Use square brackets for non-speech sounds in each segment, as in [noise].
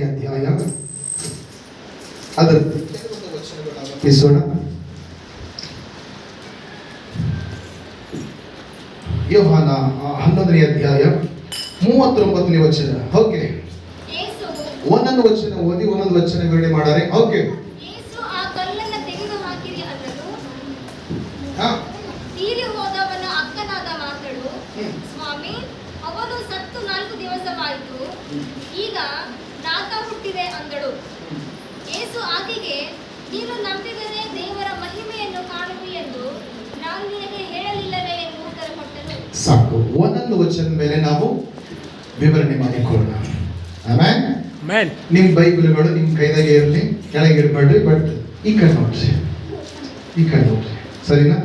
ಹನ್ನೊಂದನೇ ಅಧ್ಯಾಯ. ಅದರ ಗಮನಿಸೋಣ ಯೋಹಾನ ಹನ್ನೊಂದನೇ ಅಧ್ಯಾಯ ಮೂವತ್ತೊಂಬತ್ತನೇ ವಚನ. ಓಕೆ. ಒಂದೊಂದು ವಚನ ಓದಿ ಒಂದೊಂದು ವಚನ ವಿವರಣೆ ಮಾಡಾರೆ. ಓಕೆ. ಈಗ ನಾಕ ಅಂದಳು. ಯೇಸು ಆಕೆಗೆ ನೀನು ನಂಬಿದರೆ ದೇವರ ಮಹಿಮೆಯನ್ನು ಕಾಣುವಿ ಎಂದು ನಾನು ನಿನಗೆ ಹೇಳಲಿಲ್ಲವೇ? ಎಂದು ಉತ್ತರ ಕೊಟ್ಟನು. ಸಾಕು. ಒಂದೊಂದು ವಚನ ಮೇಲೆ ನಾವು ವಿವರಣೆ ಮಾಡಿಕೊಳ್ಳೋಣ. Amen. ನಿಮ್ಮ ಬೈಬಲ್ಗಳು ನಿಮ್ಮ ಕೈದಾಗೆ ಇರಲಿ ಕೆಳಗೆ ಇರಲಿ ಬಟ್ ಈ ಕಡೆ ನೋಡ್ರಿ. ಈ ಕಡೆ ನೋಡ್ರಿ. ಸರಿನಾ?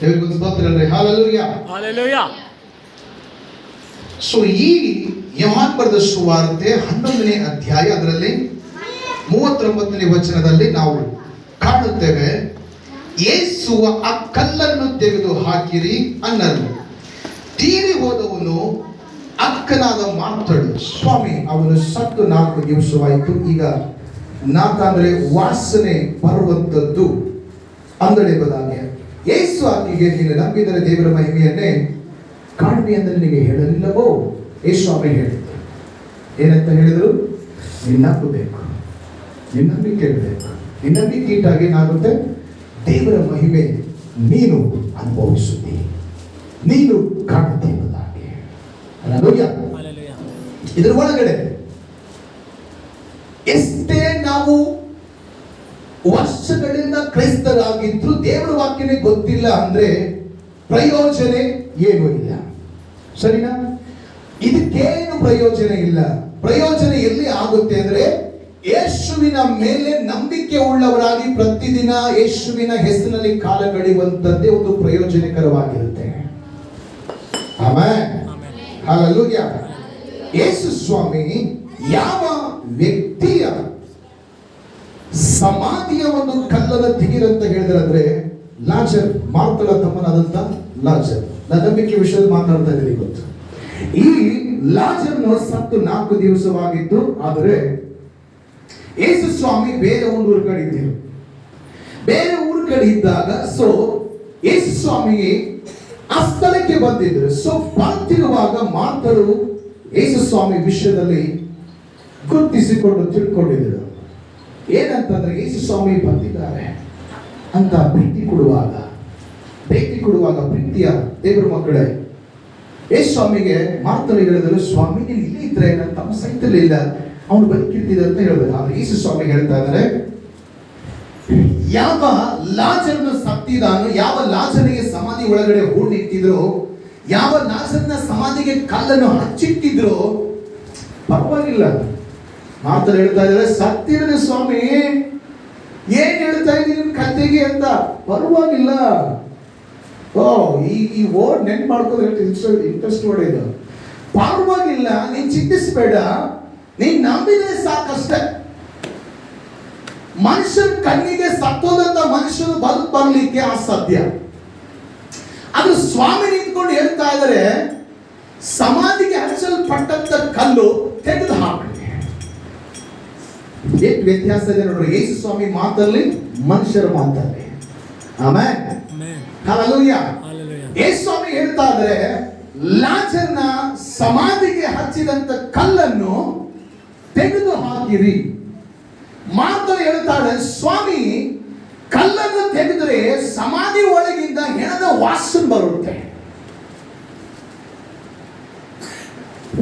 ದೇವರಿಗೊಂದು ಸ್ತೋತ್ರ ಅಲ್ರಿ ಹಾಲಲ್ಲೂಯ್ಯ Hallelujah. ಸೊ ಈ ಯಹಾನ್ ಬರೆದ ಸುವಾರ್ತೆ ಹನ್ನೊಂದನೇ ಅಧ್ಯಾಯ ಅದರಲ್ಲಿ ಮೂವತ್ತೊಂಬತ್ತನೇ ವಚನದಲ್ಲಿ ನಾವು ಕಾಣುತ್ತೇವೆ ಯೇಸುವ ಆ ಕಲ್ಲನ್ನು ತೆಗೆದು ಹಾಕಿರಿ ಅನ್ನಲು. ತೀರಿ ಹೋದವನು ಅಕ್ಕನಾದ ಮಾತಳು ಸ್ವಾಮಿ, ಅವನು ಸತ್ತು ನಾಲ್ಕು ದಿವಸವಾಯಿತು. ಈಗ ನಾಕಂದ್ರೆ ವಾಸನೆ ಬರುವಂಥದ್ದು ಅಂದಳೆಂಬುದಾಗೆ ಯೇಸು ಆಕೆಗೆ, ನೀನು ನಂಬಿದರೆ ದೇವರ ಮಹಿಮೆಯನ್ನೇ ಕಾಣುವೆ ಅಂದರೆ ನಿನಗೆ ಹೇಳಲಿಲ್ಲವೋ? ಯೇಸು ಅವರಿಗೆ ಹೇಳಿದ್ದು ಏನಂತ ಹೇಳಿದರು? ನಿನ್ನಪ್ಪು ಬೇಕು. ನಿನ್ನ ನಂಬಿಕೆ ಬೇಕು. ನಿನ್ನ ನಂಬಿಕೆ ಇಟ್ಟಾಗ ಏನಾಗುತ್ತೆ? ದೇವರ ಮಹಿಮೆ ನೀನು ಅನುಭವಿಸುತ್ತಿ. ನೀನು ಕಾಣುತ್ತೆ ಎಂಬುದಾಗಿ. ಇದರ ಒಳಗಡೆ ಎಷ್ಟೇ ನಾವು ವರ್ಷಗಳಿಂದ ಕ್ರೈಸ್ತರಾಗಿದ್ರು ದೇವರ ವಾಕ್ಯನೇ ಗೊತ್ತಿಲ್ಲ ಅಂದ್ರೆ ಪ್ರಯೋಜನೆ ಏನೂ ಇಲ್ಲ. ಸರಿನಾ? ಇದಕ್ಕೇನು ಪ್ರಯೋಜನ ಇಲ್ಲ. ಪ್ರಯೋಜನ ಎಲ್ಲಿ ಆಗುತ್ತೆ ಅಂದ್ರೆ ಯೇಸುವಿನ ಮೇಲೆ ನಂಬಿಕೆ ಉಳ್ಳವರಾಗಿ ಪ್ರತಿದಿನ ಯೇಸುವಿನ ಹೆಸರಿನಲ್ಲಿ ಕಾಲ ಕಳೆಯುವಂತದ್ದೇ ಒಂದು ಪ್ರಯೋಜನಕರವಾಗಿರುತ್ತೆ. ಯೇಸು ಸ್ವಾಮಿ ಯಾವ ವ್ಯಕ್ತಿಯ ಸಮಾಧಿಯ ಒಂದು ಕಲ್ಲದ ತಿಗಿರಂತ ಹೇಳಿದ್ರೆ ಲಾಜರ್ ಮಾರ್ತಳ ತಮ್ಮನಾದಂತ ಲಾಜರ್. ನನ್ನ ನಂಬಿಕೆ ವಿಷಯದಲ್ಲಿ ಮಾತಾಡ್ತಾ ಇದ್ದೀನಿ ಇವತ್ತು ಈ ಲಾಜರ್ನು ಸತ್ತು ನಾಲ್ಕು ದಿವಸವಾಗಿತ್ತು, ಆದರೆ ಯೇಸು ಸ್ವಾಮಿ ಬೇರೆ ಒಂದು ಊರು ಕಡೆ ಇದ್ದರು. ಬೇರೆ ಊರು ಕಡೆ ಇದ್ದಾಗ ಸೊ ಯೇಸು ಸ್ವಾಮಿ ಆ ಸ್ಥಳಕ್ಕೆ ಬಂದಿದ್ರು ಸೊ ಬರ್ತಿರುವಾಗ ಮಾತರು ಯೇಸು ಸ್ವಾಮಿ ವಿಷಯದಲ್ಲಿ ಗುರುತಿಸಿಕೊಂಡು ತಿಳ್ಕೊಂಡಿದ್ದರು. ಏನಂತಂದ್ರೆ ಯೇಸು ಸ್ವಾಮಿ ಬಂದಿದ್ದಾರೆ ಅಂತ ಭೇಟಿ ಕೊಡುವಾಗ ಭೇಟಿ ಕೊಡುವಾಗ ಪ್ರೀತಿಯ ದೇವರ ಮಕ್ಕಳೇ ಯೇಸು ಸ್ವಾಮಿಗೆ ಮಾತರು ಹೇಳಿದ್ರು ಸ್ವಾಮಿ ನೀನು ಇಲ್ಲಿ ಇದ್ರೆ ನನ್ನ ತಮ್ಮ ಇಲ್ಲ. ಅವನು ಬದುಕಿರ್ತಿದೆ ಅಂತ ಹೇಳಿದ್ರು ಆದ್ರೆ ಯೇಸು ಸ್ವಾಮಿ ಹೇಳ್ತಾ ಇದ್ದಾರೆ, ಯಾವ ಲಾಜರನ್ನು ಸತ್ತಿದಾನು, ಯಾವ ಲಾಜನಿಗೆ ಸಮಾಧಿ ಒಳಗಡೆ ಹೂಡಿಟ್ಟಿದ್ರು ಯಾವ ಲಾಜರನ ಸಮಾಧಿಗೆ ಕಲ್ಲನ್ನು ಹಚ್ಚಿಟ್ಟಿದ್ರು, ಪರವಾಗಿಲ್ಲ. ಮಾತಲ್ಲಿ ಹೇಳ್ತಾ ಇದ್ದಾರೆ ಸತ್ತಿರದ ಸ್ವಾಮಿ, ಏನ್ ಹೇಳ್ತಾ ಇದ್ದೀನಿ ಕತೆಗೆ ಅಂತ? ಪರವಾಗಿಲ್ಲ. ಓ, ಈ ಈ ವರ್ಡ್ ನೆನ್ ಮಾಡ್ಕೋದ್ರೆ ಇಂಟ್ರೆಸ್ಟ್ ವರ್ಡ್ ಇದು. ಪರವಾಗಿಲ್ಲ, ನೀನ್ ಚಿಂತಿಸಬೇಡ. ನೀನ್ ನಂಬಿದ್ರೆ ಸಾಕಷ್ಟೇ. ಮನುಷ್ಯನ ಕಣ್ಣಿಗೆ ಸತ್ತೋದಂತ ಮನುಷ್ಯನ ಬದುಕು ಬರ್ಲಿಕ್ಕೆ ಅಸಾಧ್ಯ. ಅದು ಸ್ವಾಮಿ ನಿಂತ್ಕೊಂಡು ಹೇಳ್ತಾ ಇದ್ದಾರೆ ಸಮಾಧಿಗೆ ಹಚ್ಚಲ್ಪಟ್ಟಂತ ಕಲ್ಲು ತೆಗೆದು ಹಾಕಿ ಎಷ್ಟು ವ್ಯತ್ಯಾಸ ಇದೆ ನೋಡ್ರಿ, ಯೇಸು ಸ್ವಾಮಿ ಮಾತಲ್ಲಿ, ಮನುಷ್ಯರ ಮಾತಲ್ಲಿ. ಆಮೇಲೆ Amen. Hallelujah. Hallelujah. ಯೇಸು ಸ್ವಾಮಿ ಹೇಳ್ತಾ ಇದ್ರೆ ಲಾಜರ್ನ ಸಮಾಧಿಗೆ ಹಚ್ಚಿದಂತ ಕಲ್ಲನ್ನು ತೆಗೆದು ಹಾಕಿರಿ ಮಾತ್ರ ಹೇಳ್ತಾಳೆ ಸ್ವಾಮಿ ಕಲ್ಲನ್ನು ತೆಗೆದ್ರೆ ಸಮಾಧಿ ಒಳಗಿಂದ ಹೆಣದ ವಾಸನ ಬರುತ್ತೆ.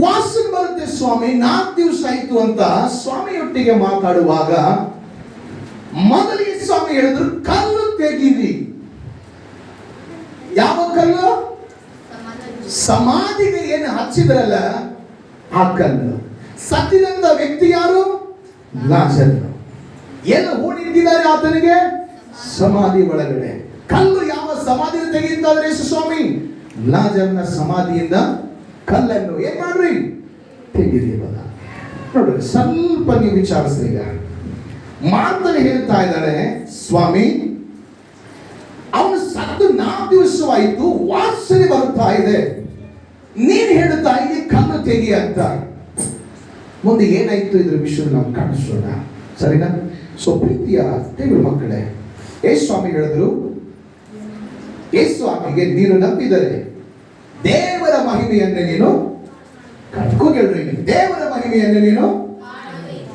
ವಾಸನ್ ಬರುತ್ತೆ ಸ್ವಾಮಿ ನಾಲ್ಕು ದಿವಸ ಆಯ್ತು ಅಂತ ಸ್ವಾಮಿಯೊಟ್ಟಿಗೆ ಮಾತಾಡುವಾಗ ಮೊದಲಿಗೆ ಸ್ವಾಮಿ ಹೇಳಿದ್ರು ಕಲ್ಲು ತೆಗೀರಿ. ಯಾವ ಕಲ್ಲು? ಸಮಾಧಿಗೆ ಏನು ಹಚ್ಚಿದ್ರಲ್ಲ? ಆ ಕಲ್ಲು. ಸತ್ತಿದಂತ ವ್ಯಕ್ತಿ ಯಾರು? ಲಾಜರ್ ಏನು ಹೂಣಿಟ್ಟಿದ್ದಾರೆ ಆತನಿಗೆ? ಸಮಾಧಿ. ಒಳಗಡೆ. ಕಲ್ಲು ಯಾವ ಸಮಾಧಿ ತೆಗೆಯುತ್ತಾದ್ರೆ ಯೇಸು ಸ್ವಾಮಿ? ಲಾಜರ್ನ ಸಮಾಧಿಯಿಂದ ಕಲ್ಲನ್ನು ಏನ್ ಮಾಡ್ರಿ? ತೆಗೀರಿ ಬಲ ನೋಡ್ರಿ ಸ್ವಲ್ಪ ನೀವು ವಿಚಾರಿಸ್ರಿ ಈಗ ಮಾತನ್ನು ಹೇಳ್ತಾ ಇದ್ದಾರೆ ಸ್ವಾಮಿ ಅವನು ಸತ್ತು ನಾಲ್ಕು ದಿವಸವಾಯಿತು ವಾಸನೆ ಬರುತ್ತಾ ಇದೆ. ನೀನು ಹೇಳುತ್ತಾ, ಇಲ್ಲಿ ಕಣ್ಣು ತೆಗಿ ಅಂತ. ಮುಂದೆ ಏನಾಯ್ತು ಇದ್ರ ವಿಷಯ ನಾವು ಕಾಣಿಸೋಣ. ಸರಿನಾ? ಸೊ ಪ್ರೀತಿಯ ದೇವ್ರ ಮಕ್ಕಳೇ ಯೇಸು ಸ್ವಾಮಿ ಹೇಳಿದ್ರು ಯೇಸು ಸ್ವಾಮಿಗೆ ನೀನು ನಂಬಿದರೆ ದೇವರ ಮಹಿಮೆಯನ್ನು ನೀನು ಕಟ್ಕೋ ಹೇಳ್ರಿ ದೇವರ ಮಹಿಮೆಯನ್ನು ನೀನು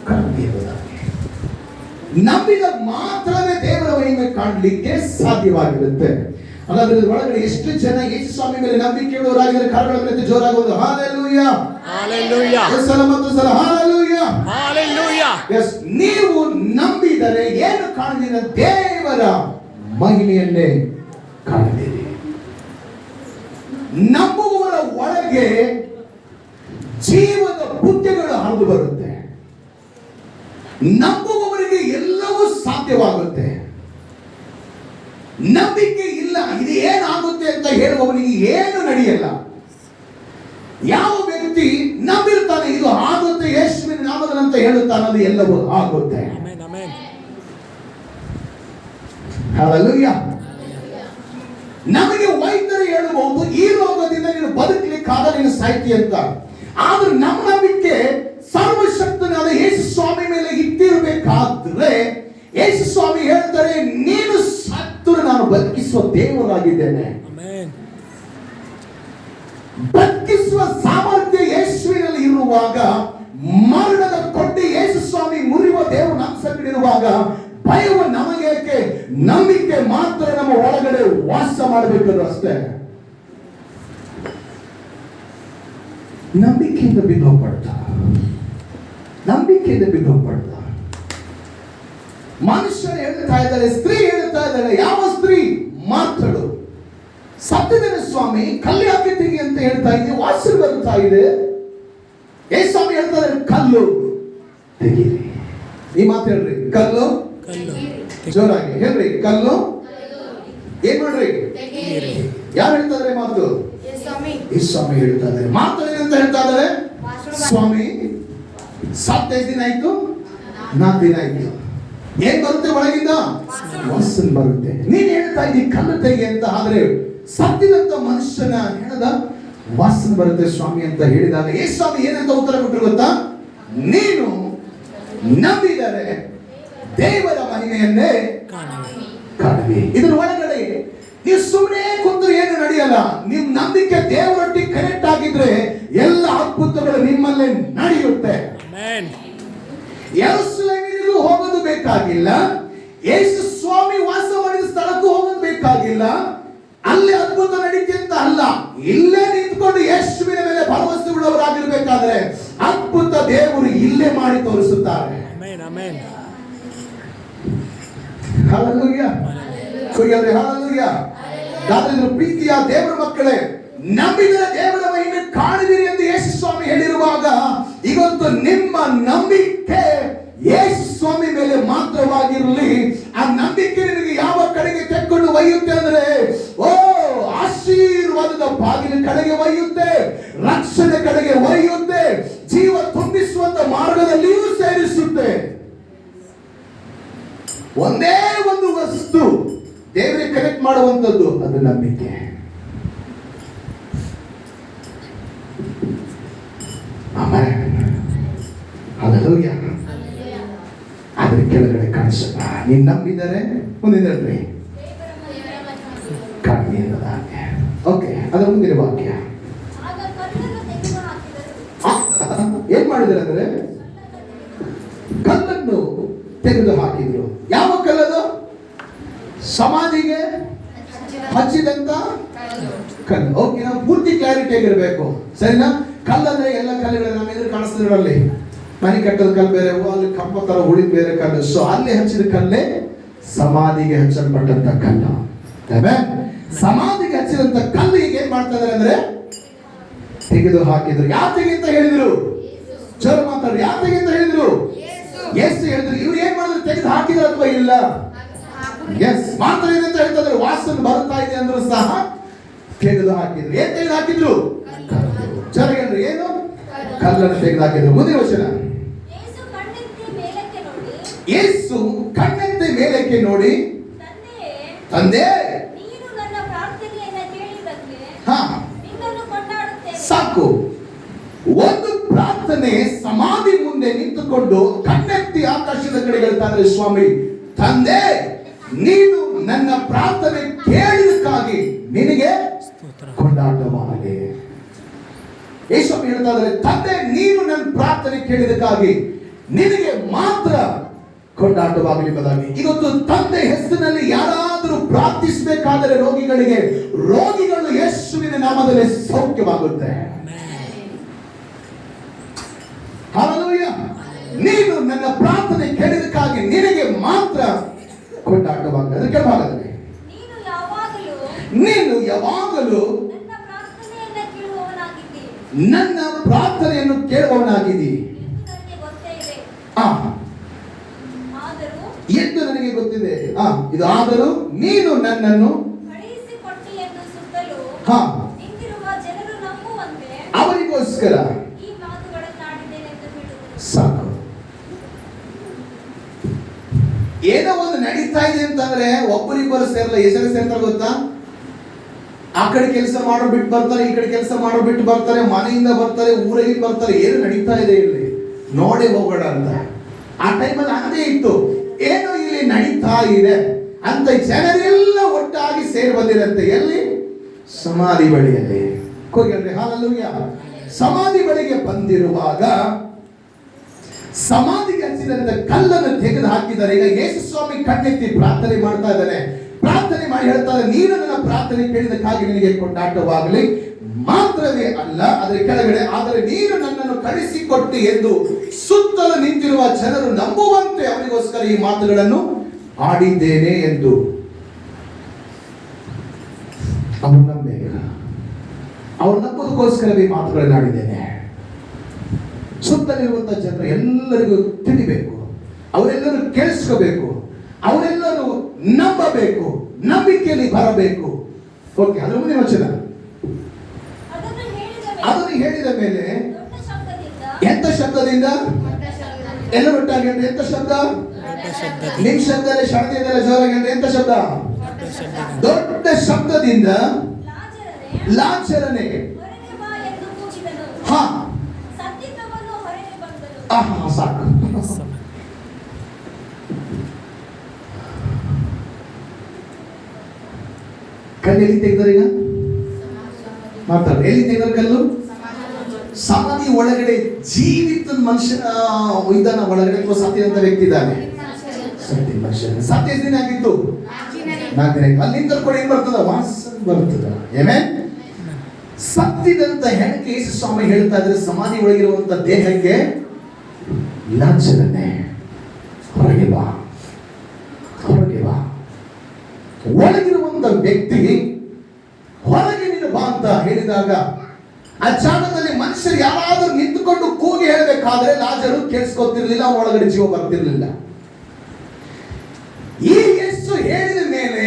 ಕಾಣುವುದಾಗಿ. ನಂಬಿದ ಮಾತ್ರವೇ ದೇವರ ಮಹಿಮೆ ಕಾಣಲಿಕ್ಕೆ ಸಾಧ್ಯವಾಗಿರುತ್ತೆ. ಅದಾದ್ರೆ ಒಳಗಡೆ ಎಷ್ಟು ಜನ ಯೇಸು ಸ್ವಾಮಿ ಮೇಲೆ ನಂಬಿಕೆ ಇಡುವವರಾಗಿದ್ದಾರೆ ಕರಗಳ ಮೇಲೆ ಜೋರಾಗುವುದು? Hallelujah Hallelujah. ಸಲ ಮತ್ತು ಸಲ ಹಾಲೆಲೂಯ Hallelujah. ಎಸ್ ನೀವು ನಂಬಿದರೆ ಏನು ಕಾಣದಿರ ದೇವರ ಮಹಿಮೆಯನ್ನೇ ಕಾಣುತ್ತೀರಿ. ನಂಬುವವರ ಒಳಗೆ ಜೀವದ ಬುದ್ಧಿಗಳು ಹರಿದು ಬರುತ್ತೆ. ನಂಬುವವರಿಗೆ ಎಲ್ಲವೂ ಸಾಧ್ಯವಾಗುತ್ತೆ. ನಂಬಿಕೆ ಇಲ್ಲ ಇದು ಏನಾಗುತ್ತೆ ಅಂತ ಹೇಳುವವನಿಗೆ ಏನು ನಡೆಯಲ್ಲ. ಯಾವ ವ್ಯಕ್ತಿ ನಂಬಿರ್ತಾನೆ ಇದು ಆಗುತ್ತೆ ಯೇಸುವಿನ ನಾಮದನಂತ ಹೇಳುತ್ತಾನೆ ಅದು ಎಲ್ಲವೂ ಆಗುತ್ತೆ. ನಮಗೆ ವೈದ್ಯರು ಹೇಳಬಹುದು ಈ ರೋಗದಿಂದ ನೀನು ಬದುಕಲಿಕ್ಕಾಗ ನೀನು ಸಾಹಿತ್ಯ ಅಂತ. ಆದ್ರೂ ನಮ್ಮ ನಂಬಿಕೆ ಸರ್ವಶಕ್ತನಾದ ಯೇಸು ಸ್ವಾಮಿ ಮೇಲೆ ಇಟ್ಟಿರಬೇಕಾದ್ರೆ ಯೇಸು ಸ್ವಾಮಿ ಹೇಳ್ತಾರೆ ನೀನು ಸತ್ತು ನಾನು ಬದುಕಿಸುವ ದೇವರಾಗಿದ್ದೇನೆ. ಬದುಕಿಸುವ ಸಾಮರ್ಥ್ಯ ಯೇಸುವಿನಲ್ಲಿ ಇರುವಾಗ ಮರಣದ ಕೊಟ್ಟಿ ಯೇಸು ಸ್ವಾಮಿ ಮುರಿಯುವ ದೇವರು ನಮ್ಮ ಸಂಗಡಿರುವಾಗ ಭಯವು ನಮಗೇಕೆ? ನಂಬಿಕೆ ಮಾತ್ರ ನಮ್ಮ ಒಳಗಡೆ ವಾಸ ಮಾಡಬೇಕು ಅಷ್ಟೇ. ನಂಬಿಕೆಯಿಂದ ಬಿದ್ದು ಹೋಗ್ಬಾರ್ದ. ನಂಬಿಕೆಯಿಂದ ಬಿಟ್ಟು ಹೋಗ್ಬಾರ್ದ. ಮನುಷ್ಯರು ಹೇಳ್ತಾ ಇದ್ದಾರೆ ಸ್ತ್ರೀ ಹೇಳ್ತಾ ಇದ್ದಾರೆ ಯಾವ ಸ್ತ್ರೀ? ಮಾತ್ರಳು ಸತ್ಯದೇವ ಸ್ವಾಮಿ ಕಲ್ಲು ತೆಗಿ ಅಂತ ಹೇಳ್ತಾ ಇದೆ ವಾಸಿ ಬರ್ತಾ ಇದೆ. ಏ ಸ್ವಾಮಿ ಹೇಳ್ತಾರೆ ಇದ್ದಾರೆ ಕಲ್ಲು. ತೆಗೀರಿ. ಈ ಮಾತು ಹೇಳ್ರಿ ಕಲ್ಲು. ಕಲ್ಲು ಜೋರಾಗಿ ಹೇಳ್ರಿ ಕಲ್ಲು. ಏನ್ ಮಾಡ್ರಿ? ಯಾರು ಹೇಳ್ತಾ ಇದಾರೆ ಮಾತು? ಈ ಸ್ವಾಮಿ ಹೇಳ್ತಾ ಇದ್ದಾರೆ. ಮಾತು ಏನಂತ ಹೇಳ್ತಾ ಇದ್ದಾರೆ? ಸ್ವಾಮಿ ಸತ್ತೈದು ದಿನ ಆಯ್ತು? ನಾಲ್ಕು ದಿನ ಆಯ್ತು. ಏನ್ ಬರುತ್ತೆ ಒಳಗಿಂದ? ವಾಸನ್ ಬರುತ್ತೆ. ನೀನ್ ಹೇಳ್ತಾ ಇದ್ದೀನಿ ಕಲ್ಲು ತೆಗೆ ಅಂತ, ಆದ್ರೆ ಸತ್ತಿದಂತ ಮನುಷ್ಯನ ಹೇಳದ ವಾಸನ್ ಬರುತ್ತೆ ಸ್ವಾಮಿ ಅಂತ ಹೇಳಿದಾಗ. ಏ ಸ್ವಾಮಿ, ಏನಂತ ಉತ್ತರ ಕೊಟ್ಟರು ಗೊತ್ತಾ? ನೀನು ನಂಬಿದರೆ ದೇವರ ಮಹಿಮೆಯನ್ನೇ ಕಾಣುವೆ. ಇದ್ರ ಒಳಗಡೆ ನೀವು ಸುಮ್ಮನೆ ಕುಂತು ಏನು ನಡೆಯಲ್ಲ. ನಿಮ್ ನಂಬಿಕೆ ದೇವರೊಟ್ಟಿಗೆ ಕನೆಕ್ಟ್ ಆಗಿದ್ರೆ ಎಲ್ಲ ಅದ್ಭುತಗಳು ನಿಮ್ಮಲ್ಲೇ ನಡೆಯುತ್ತೆ. ಯೆರೂಸಲೇಮಿಗೂ ಹೋಗೋದು ಬೇಕಾಗಿಲ್ಲ. ಯೇಸು ಸ್ವಾಮಿ ವಾಸ ಮಾಡಿದ ಸ್ಥಳಕ್ಕೂ ಹೋಗೋದು ಬೇಕಾಗಿಲ್ಲ. ಅಲ್ಲಿ ಅದ್ಭುತ ನಡೀತಿ ಅಂತ ಅಲ್ಲ. ಇಲ್ಲೇ ನಿಂತ್ಕೊಂಡು ಯೇಸುವಿನ ಮೇಲೆ ಭರವಸೆ ಬಿಡೋರಾಗಿರ್ಬೇಕಾದ್ರೆ ಅದ್ಭುತ ದೇವರು ಇಲ್ಲೇ ಮಾಡಿ ತೋರಿಸುತ್ತಾರೆ. ಪ್ರೀತಿಯ ದೇವರ ಮಕ್ಕಳೇ ನಂಬಿದರೆ ದೇವರ ಮಹಿಮೆ ಕಾಣುವಿರಿ ಎಂದು ಯೇಸು ಸ್ವಾಮಿ ಹೇಳಿರುವಾಗ ಇವತ್ತು ನಿಮ್ಮ ನಂಬಿಕೆ ಯೇಸು ಸ್ವಾಮಿ ಮೇಲೆ ಮಾತ್ರವಾಗಿರಲಿ, ಆ ನಂಬಿಕೆ ನಿಮಗೆ ಯಾವ ಕಡೆಗೆ ತೆಕ್ಕೊಂಡು ಒಯ್ಯುತ್ತೆ ಅಂದ್ರೆ, ಓ, ಆಶೀರ್ವಾದದ ಬಾಗಿಲ ಕಡೆಗೆ ಒಯ್ಯುತ್ತೆ, ರಕ್ಷಣೆ ಕಡೆಗೆ ಒಯ್ಯುತ್ತೆ, ಜೀವ ತುಂಬಿಸುವಂತ ಮಾರ್ಗದಲ್ಲಿಯೂ ಸೇರಿಸುತ್ತೆ. ಒಂದೇ ಒಂದು ವಸ್ತು ದೇವರಿಗೆ ಕನೆಕ್ಟ್ ಮಾಡುವಂಥದ್ದು ಅದು ನಂಬಿಕೆ. ಆಮೇಲೆ Hallelujah. ಅದ್ರ ಕೆಳಗಡೆ ಕಾಣಿಸ ನೀನ್ ನಂಬಿದರೆ ಮುಂದಿದ್ರಿ ಅನ್ನೋದಾಗೆ ಓಕೆ ಅದರ ಮುಂದಿನ ವಾಕ್ಯ. [laughs] ಏನ್ ಮಾಡಿದ್ರು ಅಂದ್ರೆ ಕಲ್ಲನ್ನು ತೆಗೆದು ಹಾಕಿದ್ರು. ಯಾವ ಕಲ್ಲದು? ಸಮಾಧಿಗೆ ಹಚ್ಚಿದಂತ ಕಲ್ಲು. ಓಕೆ ನಾವು ಪೂರ್ತಿ ಕ್ಲಾರಿಟಿ ಆಗಿರ್ಬೇಕು ಸರಿನಾ? ಕಲ್ಲಂದ್ರೆ ಎಲ್ಲ ಕಲ್ಲುಗಳು ನಮ್ಮ ಎದುರು ಕಾಣಿಸ್ತಿದ್ರು ಅಲ್ಲಿ ಮನೆ ಕಟ್ಟದ ಕಲ್ಲು ಬೇರೆ, ಅಲ್ಲಿ ಕಂಬ ತರ ಉಳಿದ ಬೇರೆ ಕಲ್ಲು. ಸೊ ಅಲ್ಲಿ ಹಚ್ಚಿದ ಕಲ್ಲೇ ಸಮಾಧಿಗೆ ಹಚ್ಚಲ್ಪಟ್ಟಂತ ಕಲ್ಲ? ಸಮಾಧಿಗೆ ಹಚ್ಚಿದಂತ ಕಲ್ಲು ಈಗ ಏನ್ ಮಾಡ್ತಾ ಇದಾರೆ ಅಂದ್ರೆ ತೆಗೆದು ಹಾಕಿದ್ರು. ಯಾತಿಗೆ ಅಂತ ಹೇಳಿದ್ರು? ಜೋರ ಮಾತಾಡ್ರಿ. ಯಾತಿಗೆ ಅಂತ ಹೇಳಿದ್ರು? ಎಸ್ ಹೇಳಿದ್ರು. ಇವ್ರು ಏನ್ ಮಾಡಿದ್ರು? ತೆಗೆದು ಹಾಕಿದ್ರು ಅಥವಾ ಇಲ್ಲ? ಎಸ್ ಮಾತ್ರ ಏನಂತ ಹೇಳ್ತಾ ಇದ್ರು? ವಾಸನೆ ಬರ್ತಾ ಇದೆ ಅಂದ್ರು ಸಹ ತೆಗೆದು ಹಾಕಿದ್ರು. ಏನ್ ತೆಗೆದು ಹಾಕಿದ್ರು? ಜೋರ ಅಂದ್ರೆ ಏನು? ಕಲ್ಲನ್ನು ತೆಗೆದಾಕಿದ್ರು ಮುಂದಿನ ವಚನ. ಯೇಸು ಕಣ್ಣೆತ್ತಿ ಮೇಲಕ್ಕೆ ನೋಡಿ. ಯೇಸು ಕಣ್ಣೆತ್ತಿ ಮೇಲಕ್ಕೆ ನೋಡಿ. ತಂದೆಯೇ ತಂದೆ. ನೀನು ನನ್ನ ಪ್ರಾರ್ಥನೆಯನ್ನ ಕೇಳಿದ್ದಕ್ಕೆ ಹಾ. ನಿನ್ನನ್ನು ಕೊಂಡಾಡುತ್ತೇನೆ. ಸಾಕು. ಒಂದು ಪ್ರಾರ್ಥನೆ ಸಮಾಧಿ ಮುಂದೆ ನಿಂತುಕೊಂಡು ಕಣ್ಣೆತ್ತಿ ಆಕಾಶದ ಕಡೆ ಹೇಳ್ತಾರೆ ಸ್ವಾಮಿ ತಂದೆ ನೀನು ನನ್ನ ಪ್ರಾರ್ಥನೆ ಕೇಳಿದಕ್ಕಾಗಿ ನಿನಗೆ ಕೊಂಡಾಟವಾಗಲಿ. ಯೇಸು ಹೇಳ್ತಾ ಇದ್ದಾರೆ ತಂದೆ ನೀನು ನನ್ನ ಪ್ರಾರ್ಥನೆ ಕೇಳಿದಕ್ಕಾಗಿ ನಿನಗೆ ಮಾತ್ರ ಕೊಂಡಾಟವಾಗಲಿ ಬದಲಿಗೆ ಇವತ್ತು ತಂದೆ ಹೆಸರಿನಲ್ಲಿ ಯಾರಾದರೂ ಪ್ರಾರ್ಥಿಸಬೇಕಾದರೆ ರೋಗಿಗಳಿಗೆ ರೋಗಿಗಳು ಯೇಸುವಿನ ನಾಮದಲ್ಲಿ ಸೌಖ್ಯವಾಗುತ್ತೆ. ನೀನು ನನ್ನ ಪ್ರಾರ್ಥನೆ ಕೇಳಿದಕ್ಕಾಗಿ ನಿನಗೆ ಮಾತ್ರ ಕೊಂಡಾಟವಾಗಲಿ ಅದಕ್ಕೆ ಭಾಗದಲ್ಲಿ. ನೀನು ಯಾವಾಗಲೂ ನೀನು ಯಾವಾಗಲೂ ನನ್ನ ಪ್ರಾರ್ಥನೆಯನ್ನ ಕೇಳುವವನಾಗಿದ್ದಿ ನನ್ನ ಪ್ರಾರ್ಥನೆಯನ್ನು ಕೇಳುವವನಾಗಿದ್ದೀ. ಎಂದು ನನಗೆ ಗೊತ್ತಿದೆ. ಆ ಇದು ಆದರೂ ನೀನು ನನ್ನನ್ನು ಹಾ. ಅವರಿಗೋಸ್ಕರ ಸಾಕು. ಏನೋ ಒಂದು ನಡೀತಾ ಇದೆ ಅಂತಂದ್ರೆ ಒಬ್ಬರಿಗೋಸ್ಕರ ಸೇರಲ್ಲ ಹೆಸರು ಸೇರ್ತಾರೆ ಗೊತ್ತಾ? ಆ ಕಡೆ ಕೆಲಸ ಮಾಡೋ ಬಿಟ್ಟು ಬರ್ತಾರೆ, ಈ ಕಡೆ ಕೆಲಸ ಮಾಡೋ ಬಿಟ್ಟು ಬರ್ತಾರೆ, ಮನೆಯಿಂದ ಬರ್ತಾರೆ ಊರಲ್ಲಿ ಬರ್ತಾರೆ, ಏನು ನಡೀತಾ ಇದೆ ಇಲ್ಲಿ? ನೋಡಿ ಹೋಗೋಣ ಅಂತ. ಆ ಟೈಮಲ್ಲಿ ಅದೇ ಇತ್ತು. ಏನು ಇಲ್ಲಿ ನಡೀತಾ ಇದೆ ಅಂತ ಜನರೆಲ್ಲ ಒಟ್ಟಾಗಿ ಸೇರಿ ಬಂದಿರಂತೆ. ಎಲ್ಲಿ? ಸಮಾಧಿ ಬಳಿಯಲ್ಲಿ. ಹೋಗಿ ಹಾಲಲ್ಲೂ ಸಮಾಧಿ ಬಳಿಗೆ ಬಂದಿರುವಾಗ ಸಮಾಧಿಗೆ ಹಚ್ಚಿದಂತ ಕಲ್ಲನ್ನು ತೆಗೆದು ಹಾಕಿದ್ದಾರೆ. ಈಗ ಯೇಸು ಸ್ವಾಮಿ ಕಣ್ಣೆತ್ತಿ ಪ್ರಾರ್ಥನೆ ಮಾಡ್ತಾ ಇದ್ದಾನೆ. ಪ್ರಾರ್ಥನೆ ಮಾಡಿ ಹೇಳ್ತಾರೆ, ನೀನು ನನ್ನ ಪ್ರಾರ್ಥನೆ ಕೇಳಿದಕ್ಕಾಗಿ ನಿನಗೆ ಕೊಂಡಾಟವಾಗಲಿ. ಮಾತ್ರವೇ ಅಲ್ಲ, ಅದರ ಕೆಳಗಡೆ, ಆದರೆ ನೀನು ನನ್ನನ್ನು ಕಳಿಸಿಕೊಟ್ಟು ಎಂದು ಸುತ್ತಲೂ ನಿಂತಿರುವ ಜನರು ನಂಬುವಂತೆ ಅವರಿಗೋಸ್ಕರ ಈ ಮಾತುಗಳನ್ನು ಆಡಿದ್ದೇನೆ ಎಂದು. ಅವರು ನಂಬೇ ಅವ್ರು ಈ ಮಾತುಗಳನ್ನು ಆಡಿದ್ದೇನೆ. ಸುತ್ತಲಿರುವಂತಹ ಜನರು ಎಲ್ಲರಿಗೂ ತಿಳಿಬೇಕು. ಅವರೆಲ್ಲರೂ ಕೇಳಿಸ್ಕೋಬೇಕು. ಅವರೆಲ್ಲರೂ ನಂಬಬೇಕು. ನಂಬಿಕೆಯಲ್ಲಿ ಬರಬೇಕು. ಓಕೆ ಅದು ಮುಂದಿನ ವಚನ. ಅದನ್ನು ಹೇಳಿದ ಮೇಲೆ ಹೇಳಿದ ಮೇಲೆ ದೊಡ್ಡ ಶಬ್ದದಿಂದ ಎಂತ ಶಬ್ದದಿಂದ? ಎಲ್ಲರೂ ಒಟ್ಟಾಗಿ ಅಂದ್ರೆ ಎಂತ ಶಬ್ದ? ನಿಮ್ ಶಬ್ದದಲ್ಲಿ ಶಬ್ದದಲ್ಲ ಜೋರಾಗಿ ಅಂದ್ರೆ ಎಂತ ಶಬ್ದ? ದೊಡ್ಡ ಶಬ್ದದಿಂದ ಕೂಗಿದನು. ಹಾ. ಸಾಕು ಸಮಯ. ಕಲ್ಲು ಎಲ್ಲಿ ತೆಗೆದ್ರೆ ಈಗ? ಮಾಡ್ತಾರೆ. ಎಲ್ಲಿ ತೆಗೆದ್ರೆ ಕಲ್ಲು? ಸಮಾಧಿ ಒಳಗಡೆ ಜೀವಿತ ಮನುಷ್ಯನ ಇದ್ದಾನ ಒಳಗಡೆ ಅಥವಾ ಅಂತ ವ್ಯಕ್ತಿ ಇದ್ದಾನೆ. ಸತ್ಯ ಮನುಷ್ಯನ. ಸತ್ಯ ದಿನ ಆಗಿತ್ತು? ನಾಲ್ಕು. ಅಲ್ಲಿಂದ ಕೂಡ ಏನ್ ಬರ್ತದ? ವಾಸ ಬರ್ತದ. ಏನೇ ಸತ್ತಿದಂತ ಹೆಣಕ್ಕೆ ಯೇಸು ಸ್ವಾಮಿ ಹೇಳ್ತಾ ಇದ್ರೆ ಸಮಾಧಿ ಒಳಗಿರುವಂತ ದೇಹಕ್ಕೆ ಲಾಂಛನನೆ ಹೊರಗೆ ಬಾ. ಹೊರಗೆ ಬಾ. ಒಳಗಿರುವಂತ ವ್ಯಕ್ತಿ ಹೊರಗೆ ನೀನು ಬಾ ಅಂತ ಹೇಳಿದಾಗ ಆ ಜಾಗದಲ್ಲಿ ಮನುಷ್ಯರು ಯಾರಾದರೂ ನಿಂತುಕೊಂಡು ಕೂಗಿ ಹೇಳಬೇಕಾದ್ರೆ ಲಾಜರು ಕೇಳಿಸ್ಕೊತಿರ್ಲಿಲ್ಲ ಒಳಗಡೆ ಜೀವ ಬರ್ತಿರ್ಲಿಲ್ಲ. ಈ ಯೇಸು ಹೇಳಿದ ಮೇಲೆ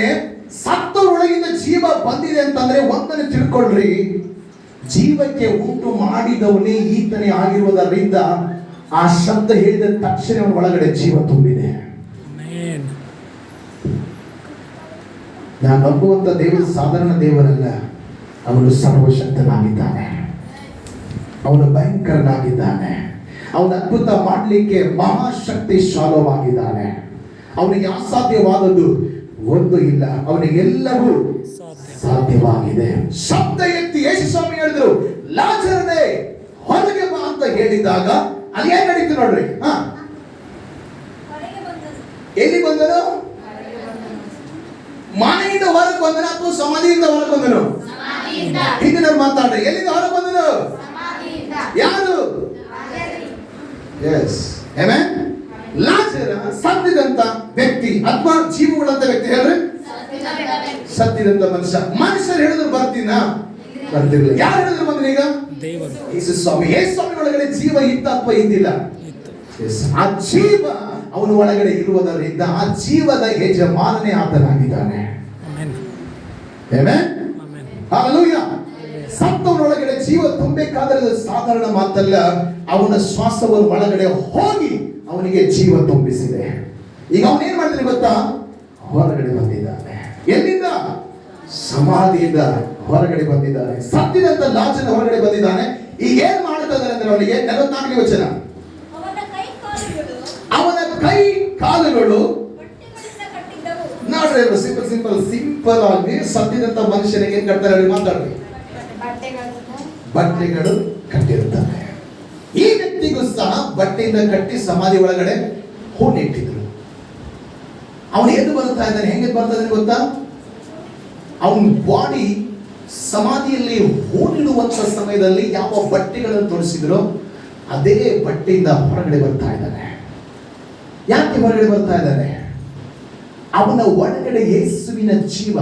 ಸತ್ತವರೊಳಗಿಂದ ಜೀವ ಬಂದಿದೆ ಅಂತಂದ್ರೆ ಒಂದನ್ನು ತಿಳ್ಕೊಳ್ರಿ ಜೀವಕ್ಕೆ ಉಂಟು ಮಾಡಿದವನೇ ಈತನೇ ಆಗಿರುವುದರಿಂದ ಆ ಶಬ್ದ ಹೇಳಿದ ತಕ್ಷಣ ಒಳಗಡೆ ಜೀವ ತುಂಬಿದೆ. ನಾನು ನಂಬುವಂತ ದೇವರು ಸಾಧಾರಣ ದೇವರಲ್ಲ. ಅವನು ಸರ್ವಶಕ್ತನಾಗಿದ್ದಾನೆ. ಅವನು ಭಯಂಕರನಾಗಿದ್ದಾನೆ. ಅವನ ಅದ್ಭುತ ಮಾಡಲಿಕ್ಕೆ ಮಹಾಶಕ್ತಿ ಶಾಲವಾಗಿದ್ದಾನೆ. ಅವನಿಗೆ ಅಸಾಧ್ಯವಾದದ್ದು ಒಂದು ಇಲ್ಲ. ಅವನಿಗೆ ಎಲ್ಲವೂ ಸಾಧ್ಯವಾಗಿದೆ. ಶಬ್ದ ಎತ್ತಿ ಯೇಸು ಸ್ವಾಮಿ ಹೇಳಿದ್ರು, ಲಾಜರನೇ, ಹೊರಗೆ ಬಾ ಅಂತ ಹೇಳಿದಾಗ ಅಲ್ಲಿ ಏನ್ ನಡೀತು ನೋಡ್ರಿ? ಹಾ. ಎಲ್ಲಿ ಬಂದನು? ಮನೆಯಿಂದ ಹೊರಗೆ ಬಂದನು ಅಥವಾ ಸಮಾಧಿಯಿಂದ ಹೊರಗೆ ಬಂದನು? ಹಿಂದಿನ ಮಾತಾಡ್ರಿ. ಎಲ್ಲಿಂದ ಹೊರ ಬಂದನು ಯಾರು? ಎಸ್ ಲಾಜರ ಸತ್ತಿದಂತ ವ್ಯಕ್ತಿ ಅಥವಾ ಜೀವಗಳಂತ ವ್ಯಕ್ತಿ ಹೇಳ್ರಿ. ಸತ್ತಿದಂತ ಮನುಷ್ಯ. ಮನುಷ್ಯರು ಹೇಳಿದ್ರು ಬರ್ತೀನ? ಬರ್ತಿರ್ಲಿಲ್ಲ. ಯಾರು ಹೇಳಿದ್ರು ಬಂದ್ರೆ ಈಗ? ದೇವರು. ಯೇಸು ಸ್ವಾಮಿ. ಯೇಸು ಸ್ವಾಮಿ ಒಳಗಡೆ ಜೀವ ಇತ್ತ ಅಥವಾ ಇದ್ದಿಲ್ಲ? ಇತ್ತು. ಆ ಜೀವ ಅವನ ಒಳಗಡೆ ಇರುವುದರಿಂದ ಆ ಜೀವದ ಯಜಮಾನನೇ ಆತನಾಗಿದ್ದಾನೆ. ಆಮೆನ್. ಆಮೆನ್. ಸತ್ತವನೊಳಗಡೆ ಜೀವ ತುಂಬಬೇಕಾದ್ರೆ ಸಾಧಾರಣ ಮಾತಲ್ಲ ಅವನ ಶ್ವಾಸವನ್ನು ಒಳಗಡೆ ಹೋಗಿ ಅವನಿಗೆ ಜೀವ ತುಂಬಿಸಿದೆ. ಈಗ ಅವನು ಏನ್ ಮಾಡಿದ್ರೆ ಗೊತ್ತಾ? ಹೊರಗಡೆ ಬಂದಿದ್ದಾನೆ. ಎಲ್ಲಿಂದ? ಸಮಾಧಿಯಿಂದ ಹೊರಗಡೆ ಬಂದಿದ್ದಾನೆ. ಸತ್ತಿದಂತ ಲಾಜನ ಹೊರಗಡೆ ಬಂದಿದ್ದಾನೆ. ಈಗ ಏನ್ ಮಾಡುತ್ತಾರೆ ಅಂದ್ರೆ ಅವನಿಗೆ ನಲವತ್ನಾಲ್ಕನೇ ವಚನ. ಅವನ ಕೈ ಕಾಲುಗಳು ಅವನ ಕೈ ಕಾಲುಗಳು ಬಟ್ಟೆಗಳಿಂದ ನೋಡ್ರಿ ಸಿಂಪಲ್ ಸಿಂಪಲ್ ಸಿಂಪಲ್ ಆಗಿ ಸತ್ತಿದಂತ ಮನುಷ್ಯನಿಗೆ ಏನ್ ಕಟ್ತಾರೆ ಅವ್ರಿಗೆ ಮಾತಾಡ್ರಿ. ಬಟ್ಟೆಗಳು ಕಟ್ಟಿರುತ್ತಾರೆ. ಈ ವ್ಯಕ್ತಿಗೂ ಸಹ ಬಟ್ಟೆಯಿಂದ ಕಟ್ಟಿ ಸಮಾಧಿ ಒಳಗಡೆ ಹೂಣಿಟ್ಟಿದ್ರು ಅವನು ಎದ್ದು ಬರ್ತಾ ಇದ್ದಾನೆ? ಹೆಂಗೆ ಬರ್ತಾ ಇದ್ದಾನೆ ಗೊತ್ತಾ? ಅವನ ಬಾಡಿ ಸಮಾಧಿಯಲ್ಲಿ ಹೂಣಿಡುವಂತ ಸಮಯದಲ್ಲಿ ಯಾವ ಬಟ್ಟೆಗಳನ್ನು ತೋರಿಸಿದ್ರು ಅದೇ ಬಟ್ಟೆಯಿಂದ ಹೊರಗಡೆ ಬರ್ತಾ ಇದ್ದಾನೆ. ಯಾಕೆ ಹೊರಗಡೆ ಬರ್ತಾ ಇದ್ದಾನೆ? ಅವನ ಒಳಗಡೆ ಯೇಸುವಿನ ಜೀವ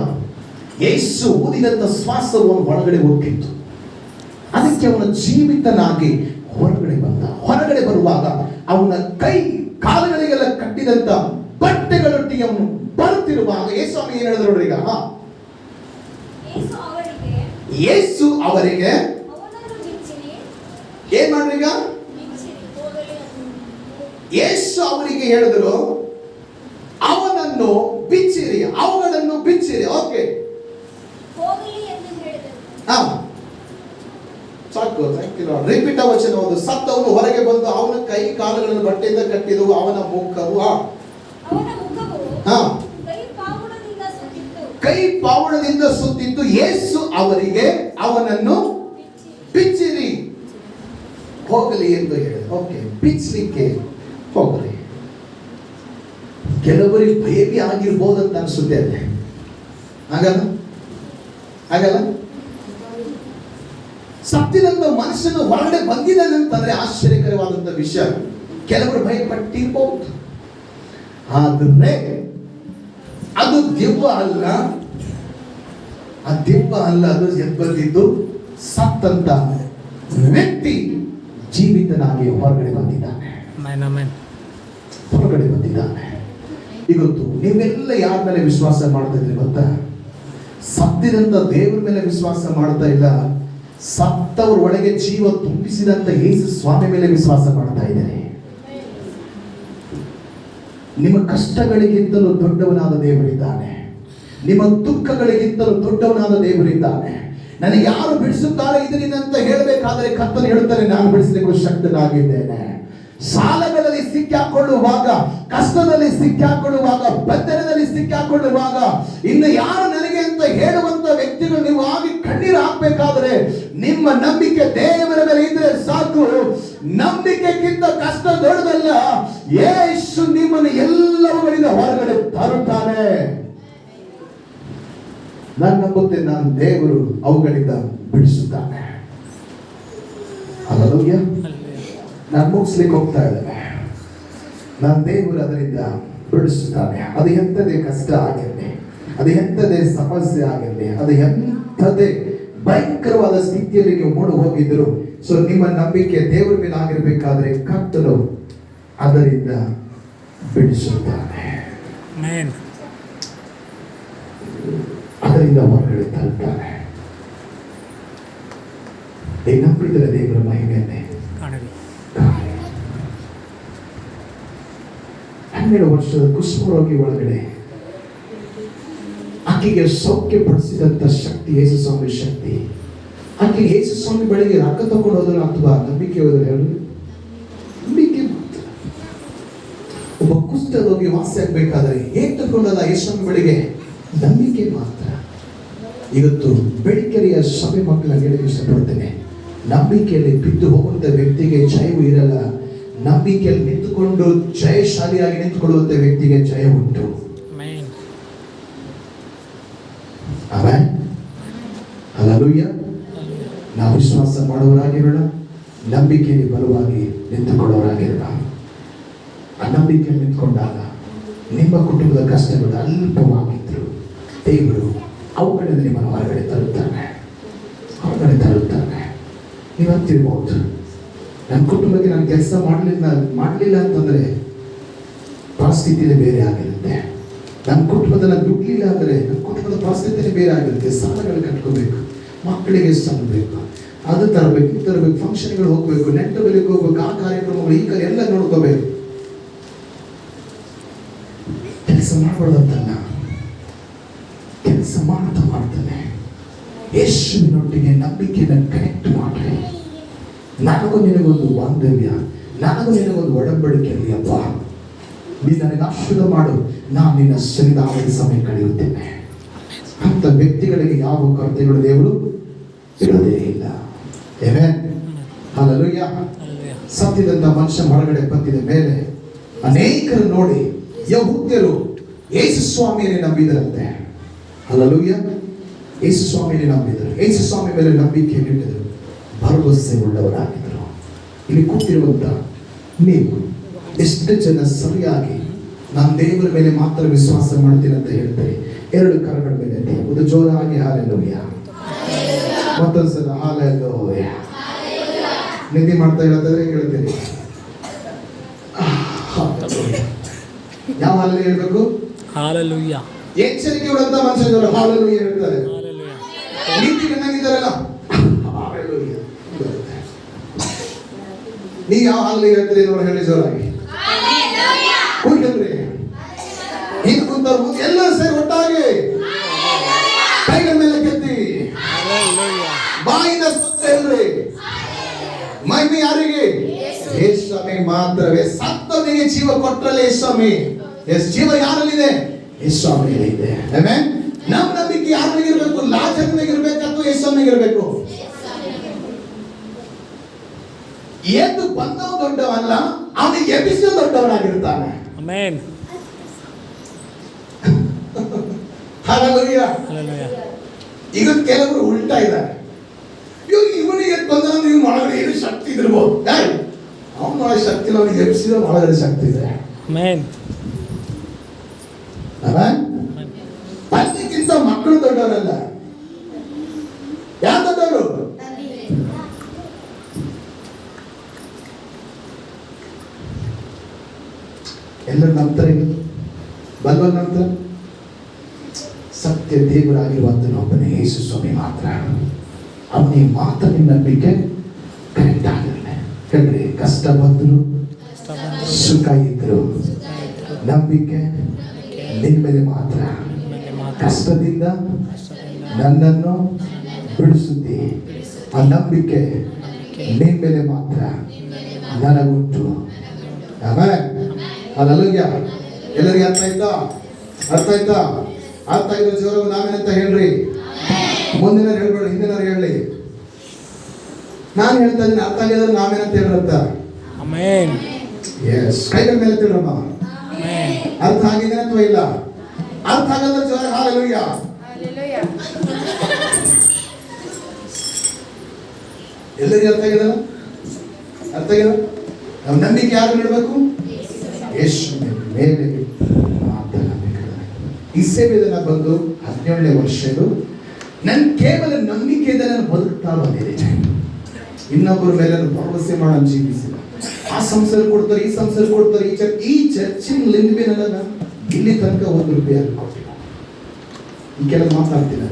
ಯೇಸು ಊದಿದಂಥ ಶ್ವಾಸವು ಅವನ ಒಳಗಡೆ ಹೋಗಿತ್ತು ಅದಕ್ಕೆ ಅವನ ಜೀವಿತನಾಗಿ ಹೊರಗಡೆ ಬಂದ. ಹೊರಗಡೆ ಬರುವಾಗ ಅವನ ಕೈ ಕಾಲುಗಳಿಗೆಲ್ಲ ಕಟ್ಟಿದಂತ ಬಟ್ಟೆಗಳೊಟ್ಟಿಗೆ ಅವನು ಬರುತ್ತಿರುವಾಗ ಯೇಸು ಸ್ವಾಮಿ ಏನ್ ಹೇಳಿದ್ರು ನೋಡ್ರಿ ಈಗ. ಯೇಸು ಅವರಿಗೆ ಏನ್ ಮಾಡ್ರಿ ಈಗ. ಯೇಸು ಅವರಿಗೆ ಹೇಳಿದ್ರು ಅವನನ್ನು ಬಿಚ್ಚಿರಿ ಅವುಗಳನ್ನು ಬಿಚ್ಚಿರಿ. ಓಕೆ ಹಾ. ಸಾಕು ರಿಪೀಟ್ ವಚನ ಒಂದು. ಸತ್ತವನು ಹೊರಗೆ ಬಂದು ಅವನ ಕೈ ಕಾಲುಗಳನ್ನು ಬಟ್ಟೆಯಿಂದ ಕಟ್ಟಿದವು ಅವನ ಮುಖವು ಹಾ. ಕೈ ಪಾವಳದಿಂದ ಸುತ್ತಿದ್ದು ಯೇಸು ಅವರಿಗೆ ಅವನನ್ನು ಬಿಚ್ಚಿರಿ. ಬಿಚ್ಚಿರಿ ಹೋಗಲಿ ಎಂದು ಹೇಳಿ ಓಕೆ ಬಿಚ್ಚಲಿಕ್ಕೆ ಹೋಗಲಿ. ಕೆಲವರಿಗೆ ಬೇಬಿ ಆಗಿರ್ಬೋದು ಅಂತ ಅನ್ಸುತ್ತೆ ಅಲ್ಲಿ. ಆಗಲ್ಲ ಆಗಲ್ಲ ಸತ್ತಿನಂತ ಮನುಷ್ಯನು ಹೊರಗಡೆ ಬಂದಿದ್ದಾನೆ ಅಂತಂದ್ರೆ ಆಶ್ಚರ್ಯಕರವಾದಂತ ವಿಷಯ. ಕೆಲವರು ಭಯಪಟ್ಟಿರ್ಬಹುದು ಆದರೆ ಅದು ದೆವ್ವ ಅಲ್ಲ. ಆ ದೆವ್ವ ಅಲ್ಲ ಅದು ಎದ್ ಬಂದಿದ್ದು ಸತ್ತಂತ ವ್ಯಕ್ತಿ ಜೀವಿತನಾಗಿ ಹೊರಗಡೆ ಬಂದಿದ್ದಾನೆ. ಹೊರಗಡೆ ಬಂದಿದ್ದಾನೆ. ಇವತ್ತು ನೀವೆಲ್ಲ ಯಾರ ಮೇಲೆ ವಿಶ್ವಾಸ ಮಾಡ್ತಾ ಇದ್ರಿ ಗೊತ್ತಾ? ಸತ್ತಿದಂತ ದೇವರ ಮೇಲೆ ವಿಶ್ವಾಸ ಮಾಡ್ತಾ ಇಲ್ಲ. ಸತ್ತವ್ರ ಒಳಗೆ ಜೀವ ತುಂಬಿಸಿದಂತ ಯೇಸು ಸ್ವಾಮಿ ಮೇಲೆ ವಿಶ್ವಾಸ ಮಾಡ್ತಾ ಇದ್ದಾರೆ. ನಿಮ್ಮ ಕಷ್ಟಗಳಿಗಿಂತಲೂ ದೊಡ್ಡವನಾದ ದೇವರಿದ್ದಾನೆ ನಿಮ್ಮ ದುಃಖಗಳಿಗಿಂತಲೂ ದೊಡ್ಡವನಾದ ದೇವರಿದ್ದಾನೆ ನನಗೆ ಯಾರು ಬಿಡಿಸುತ್ತಾರೆ ಇದರಿಂದ ಅಂತ ಹೇಳಬೇಕಾದರೆ ಕತ್ತಲು ಹೇಳುತ್ತಾರೆ, ನಾನು ಬಿಡಿಸಲಿಕ್ಕೂ ಶಕ್ತನಾಗಿದ್ದೇನೆ. ಸಾಲಗಳಲ್ಲಿ ಸಿಕ್ಕಾಕೊಳ್ಳುವಾಗ ಕಷ್ಟದಲ್ಲಿ ಸಿಕ್ಕಾಕೊಳ್ಳುವಾಗ ಬಂಧನದಲ್ಲಿ ಸಿಕ್ಕಾಕೊಳ್ಳುವಾಗ ಇನ್ನು ಯಾರು ನನಗೆ ಅಂತ ಹೇಳುವಂತ ವ್ಯಕ್ತಿಗಳು ನೀವು ಆಗಿ ಕಣ್ಣೀರು ಹಾಕ್ಬೇಕಾದ್ರೆ ನಿಮ್ಮ ನಂಬಿಕೆ ದೇವರ ಮೇಲೆ ಇದ್ರೆ ಸಾಕು. ನಂಬಿಕೆಗಿಂತ ಕಷ್ಟ ದೊಡ್ಡದಲ್ಲ ಯೇಸು ನಿಮ್ಮನ್ನು ಎಲ್ಲವುಗಳಿಂದ ಹೊರಗಡೆ ತರುತ್ತಾನೆ. ನಾನು ನಂಬುತ್ತೇನೆ ನಾನು ದೇವರು ಅವುಗಳಿಂದ ಬಿಡಿಸುತ್ತಾನೆ. ಅಲ್ಲ. ನಾನು ಮುಗಿಸ್ಲಿಕ್ಕೆ ಹೋಗ್ತಾ ಇದ್ದೇನೆ. ನಾನು ದೇವರು ಅದರಿಂದ ಬಿಡಿಸುತ್ತಾನೆ ಅದು ಎಂಥದೇ ಕಷ್ಟ ಆಗಿರಲಿ ಅದು ಎಂಥದೇ ಸಮಸ್ಯೆ ಆಗಿರಲಿ ಅದು ಎಂಥದೇ ಭಯಂಕರವಾದ ಸ್ಥಿತಿಯಲ್ಲಿ ನೀವು ಮೂಡು ಹೋಗಿದ್ರು ಸೊ ನಿಮ್ಮ ನಂಬಿಕೆ ದೇವರ ಮೇಲೆ ಆಗಿರಬೇಕಾದ್ರೆ ಕತ್ತಲು ಅದರಿಂದ ಬಿಡಿಸುತ್ತಾನೆ. ಅದರಿಂದ ಹೊರಗಡೆ ತರುತ್ತಾನೆ ನಂಬಿದರೆ ದೇವರ ಮಹಿಮೆಯನ್ನೇ. ಹನ್ನೆರಡು ವರ್ಷದ ಕುಷ್ಮರೋಗಿ ಒಳಗಡೆ ಆಕೆಗೆ ಸೌಖ್ಯ ಪಡಿಸಿದಂತ ಶಕ್ತಿ ಯೇಸು ಸ್ವಾಮಿ ಶಕ್ತಿ. ಆಕೆ ಯೇಸು ಸ್ವಾಮಿ ಬಳಿಗೆ ರೊಕ್ಕ ತಗೊಂಡು ಅಥವಾ ನಂಬಿಕೆ ಹೋದ್ರೆ ಹೇಳಿ? ನಂಬಿಕೆ ಒಬ್ಬ ಕುಷ್ಠರೋಗಿ ವಾಸಿ ಆಗ್ಬೇಕಾದ್ರೆ ಹೇಗೆ ಯೇಸು ಸ್ವಾಮಿ ಬಳಿಗೆ? ನಂಬಿಕೆ ಮಾತ್ರ. ಇವತ್ತು ಬೆಳಿಕೆರೆಯ ಸಭೆ ಮಕ್ಕಳ ಹೇಳಿಕೆ ಇಷ್ಟಪಡ್ತೇನೆ ನಂಬಿಕೆಯಲ್ಲಿ ಬಿದ್ದು ಹೋಗುವಂತ ವ್ಯಕ್ತಿಗೆ ಜಯವು ಇರಲ್ಲ. ನಂಬಿಕೆಯಲ್ಲಿ ನಿಂತುಕೊಂಡು ಜಯಶಾಲಿಯಾಗಿ ನಿಂತುಕೊಳ್ಳುವಂತ ವ್ಯಕ್ತಿಗೆ ಜಯ ಉಂಟು. ನಾವು ವಿಶ್ವಾಸ ಮಾಡುವವರಾಗಿರೋಣ. ನಂಬಿಕೆಯಲ್ಲಿ ಬಲವಾಗಿ ನಿಂತುಕೊಳ್ಳೋರಾಗಿರೋಣ ಆ ನಂಬಿಕೆಯಲ್ಲಿ ನಿಂತ್ಕೊಂಡಾಗ ನಿಮ್ಮ ಕುಟುಂಬದ ಕಷ್ಟಗಳು ಅಲ್ಪವಾಗಿದ್ರು ದೇವರು ಅವುಗಳಿಂದ ನಿಮ್ಮನ್ನು ಹೊರಗಡೆ ತರುತ್ತಾನೆ. ಹೊರಗಡೆ ತರುತ್ತಾನೆ. ನೀವು ಅಂತಿರ್ಬೋದು. ನನ್ನ ಕುಟುಂಬಕ್ಕೆ ನಾನು ಕೆಲಸ ಮಾಡಲಿಲ್ಲ ಮಾಡಲಿಲ್ಲ ಅಂತಂದ್ರೆ ಪರಿಸ್ಥಿತಿನೇ ಬೇರೆ ಆಗಿರುತ್ತೆ. ನನ್ನ ಕುಟುಂಬದಲ್ಲಿ ದುಡ್ಲಿಲ್ಲ ಅಂದರೆ ನನ್ನ ಕುಟುಂಬದ ಪರಿಸ್ಥಿತಿನೇ ಬೇರೆ ಆಗಿರುತ್ತೆ. ಸಾಲಗಳು ಕಟ್ಕೋಬೇಕು, ಮಕ್ಕಳಿಗೆ ಬೇಕು, ಅದು ತರಬೇಕು, ಇದು ತರಬೇಕು ಫಂಕ್ಷನ್ಗಳು ಹೋಗಬೇಕು ಬೆಲೆಗೆ ಹೋಗ್ಬೇಕು, ಆ ಕಾರ್ಯಕ್ರಮಗಳು ಈ ಎಲ್ಲ ನೋಡ್ಕೋಬೇಕು. ಕೆಲಸ ಮಾಡಬಾರ್ದಂತಲ್ಲ. ಕೆಲಸ ಮಾಡ್ತಾ ಮಾಡ್ತಾನೆ. ಯೇಸುವಿನೊಟ್ಟಿಗೆ ನಂಬಿಕೆಯನ್ನು ಕನೆಕ್ಟ್ ಮಾಡ್ರಿ. ನನಗೂ ನಿನಗೊಂದು ಬಾಂಧವ್ಯ ನನಗೂ ನಿನಗೊಂದು ಒಡಂಬಡಿಕೆ ಅಪ್ಪ ನೀ ನನಗೆ ಆಶೀರ್ವಾದ ಮಾಡು. ನಾನು ನಿನ್ನ ಸನ್ನಿಧಾನದ ಸಮಯ ಕಳೆಯುತ್ತೇನೆ. ಅಂತ ವ್ಯಕ್ತಿಗಳಿಗೆ ಯಾವ ಕೊರತೆಗಳು ದೇವರು ಇರೋದೇ ಇಲ್ಲ. Hallelujah. Hallelujah. ಸತ್ತಿದಂತ ಮನುಷ್ಯ ಹೊರಗಡೆ ಬಂದಿದ ಮೇಲೆ ಅನೇಕರು ನೋಡಿ ಯಹೂದ್ಯರು ಯೇಸು ಸ್ವಾಮಿಯಲ್ಲಿ ನಂಬಿದರಂತೆ. ಅಲ್ಲೂಯ್ಯ ಯೇಸು ಸ್ವಾಮಿಯಲ್ಲಿ ನಂಬಿದರು. ಯೇಸು ಸ್ವಾಮಿ ಮೇಲೆ ನಂಬಿಕೆ ಇಟ್ಟಿದ್ರು ಭರವಸೆ ಉಳ್ಳವರಾಗಿದ್ದರು ಇಲ್ಲಿ ಕೂತಿರುವಂತ ನೀವು ಎಷ್ಟು ಜನ ಸರಿಯಾಗಿ ನಾನು ದೇವರ ಮೇಲೆ ಮಾತ್ರ ವಿಶ್ವಾಸ ಮಾಡ್ತೀನಿ ಅಂತ ಹೇಳ್ತಾರೆ ಎರಡು ಕರಗಳ ಮೇಲೆ. ಒಂದು ಜೋರಾಗಿ ಹಾಲೆಲೂಯ್ಯ ಮತ್ತೊಂದ್ಸಲ ಹಾಲೆಲ್ಲೋಯ ನಿಧಿ ಮಾಡ್ತಾ ಹೇಳ್ತಾರೆ ಹೇಳ್ತೀನಿ ಯಾವ ಹಾಲಲ್ಲಿ ಹೇಳ್ಬೇಕು. ಎಚ್ಚರಿಕೆ ಉಳ್ಳಂತ ಮನುಷ್ಯರು ಹಾಲಲ್ಲಿ ಹೇಳ್ತಾರೆ. ನೀತಿ ಚೆನ್ನಾಗಿದ್ದಾರಲ್ಲ Hallelujah. ನೀವು ಯಾವ ಹಾಲಲ್ಲಿ ಹೇಳ್ತೀರಿ ನೋಡಿ ಹೇಳಿ ಜೋರಾಗಿ. ಕೂತ್ಕೊಳ್ರಿ ಹಿಂದೆ ಎಲ್ಲ ಎಲ್ಲರೂ ಸೇರಿ ಒಟ್ಟಾಗಿ. ಕೈಗಳ ಮೇಲೆ ಕೆತ್ತಿ. ಬಾಯಿಂದ ಸ್ವಚ್ಛ ಹೇಳ್ರಿ. ಮಹಿಮೆ ಯಾರಿಗೆ? ಯೇಸ್ವಾಮಿ ಮಾತ್ರವೇ ಸತ್ತನಿಗೆ ಜೀವ ಕೊಟ್ಟರಲ್ಲೇ ಯೇಸ್ವಾಮಿ ಎಸ್ ಜೀವ ಯಾರಲ್ಲಿದೆ? ಯೇಸ್ವಾಮಿಗೆ ಇದೆ ಆಮೆನ್ ನಮ್ಮ ನಂಬಿಕೆ ಯಾರಿಗಿರ್ಬೇಕು ಇರಬೇಕು? ಅಥವಾ ಯೇಸ್ವಾಮಿಗಿರ್ಬೇಕು ಎದ್ದು ಬಂದವ ದೊಡ್ಡವಲ್ಲ ಅವನು ಎಬ್ಬಿಸಿದ ದೊಡ್ಡವನಾಗಿರ್ತಾನೆ. ಆಮೆನ್. [laughs] ಹಾಲೆಲೂಯಾ. ಈಗ ಕೆಲವರು ಉಲ್ಟಾ ಇದ್ದಾರೆ. ಇವಾಗ ಎದ್ದು ಬಂದವನು ಇವನು ಒಳಗಡೆ ಏನು ಶಕ್ತಿ ಇದಿರ್ಬೋದು ಅವನ ಒಳಗೆ ಶಕ್ತಿ ಇಲ್ಲ ಅವನಿಗೆ ಎಬ್ಸಿದ ಒಳಗಡೆ ಶಕ್ತಿ ಇದೆ. ಆಮೆನ್. ತಂದೆಗಿಂತ ಮಕ್ಕಳು ದೊಡ್ಡವರಲ್ಲ. ಯಾರು ದೊಡ್ಡವರು? ಎಲ್ಲರೂ ನಂಬ್ತಾರೆ ಬಲ್ವಲ್ ನಂತರ? ಸತ್ಯ ದೇವರಾಗಿರುವಂತ ಒಬ್ಬನೇ ಯೇಸು ಸ್ವಾಮಿ ಮಾತ್ರ. ಅವನಿಗೆ ಮಾತ್ರ ನಿಮ್ಮ ನಂಬಿಕೆ ಕರೆಕ್ಟ್ ಆಗಿರಲಿ ಹೇಳ್ರಿ ಕಷ್ಟ ಬಂದರು, ಸುಖ ಇದ್ರು. ನಂಬಿಕೆ ನಿನ್ನ ಮೇಲೆ ಮಾತ್ರ. ಕಷ್ಟದಿಂದ ನನ್ನನ್ನು ಬಿಡಿಸುತ್ತಿ. ಆ ನಂಬಿಕೆ ನಿನ್ನ ಮೇಲೆ ಮಾತ್ರ ನನಗುಂಟು. ಆಮೇಲೆ ಅಲ್ಲಲ್ಲೂಯ್ಯ ಎಲ್ಲರಿಗೆ ಅರ್ಥ ಆಯ್ತಾ? ಅರ್ಥ ಆಯ್ತಾ? ಅರ್ಥ ಆಯ್ತು ಜೋರಾಗಿ ನಾವೇನಂತ ಹೇಳ್ರಿ. ಮುಂದಿನ ಹೇಳ್ಬೇಡ ಹಿಂದಿನ ಹೇಳಿ. ನಾನು ಹೇಳ್ತಾ ಇದ್ದೀನಿ ಅರ್ಥ ಆಗಿದ್ರೆ ನಾವೇನಂತ ಹೇಳ್ರಂತ. ಎಸ್ ಕೈಗಳ ಮೇಲೆ ತಿಳ್ರಮ್ಮ. ಅರ್ಥ ಆಗಿದೆ ಅಥವಾ ಇಲ್ಲ? ಅರ್ಥ ಆಗಲ್ಲ ಜೋರ ಹಾಲೆಲೂಯ್ಯ. ಎಲ್ಲರಿಗೆ ಅರ್ಥ ಆಗಿದಲ್ಲ ಅರ್ಥ ಆಗಿದ ನಮ್ಮ ನಂಬಿಕೆ ಯಾರು ನೀಡಬೇಕು? ಯೇಸು ಮೇಲೆ ಸೇವೆಯಿಂದ ಬಂದು ಹದಿನೇಳನೇ ವರ್ಷಗಳು ನನ್ನ ಕೇವಲ ನಂಬಿಕೆಯಿಂದ ನಾನು ಬದುಕ್ತಾ ಬಂದಿದೆ. ಇನ್ನೊಬ್ಬರ ಮೇಲೆ ಭರವಸೆ ಮಾಡೋಣ ಜೀವಿಸಿಲ್ಲ ಆ ಸಂಸ್ಥೆ ಕೊಡ್ತಾರೆ, ಈ ಸಂಸ್ಥೆ ಕೊಡ್ತಾರೆ, ಈ ಚರ್ಚ್ ಈ ಚರ್ಚಿನ ಲಿಂಬಿನಲ್ಲ ಇಲ್ಲಿ ತನಕ ಒಂದು ರೂಪಾಯಿ ಕೊಟ್ಟಿಲ್ಲ. ಈ ಕೆಲವು ಮಾತಾಡ್ತೀನಿ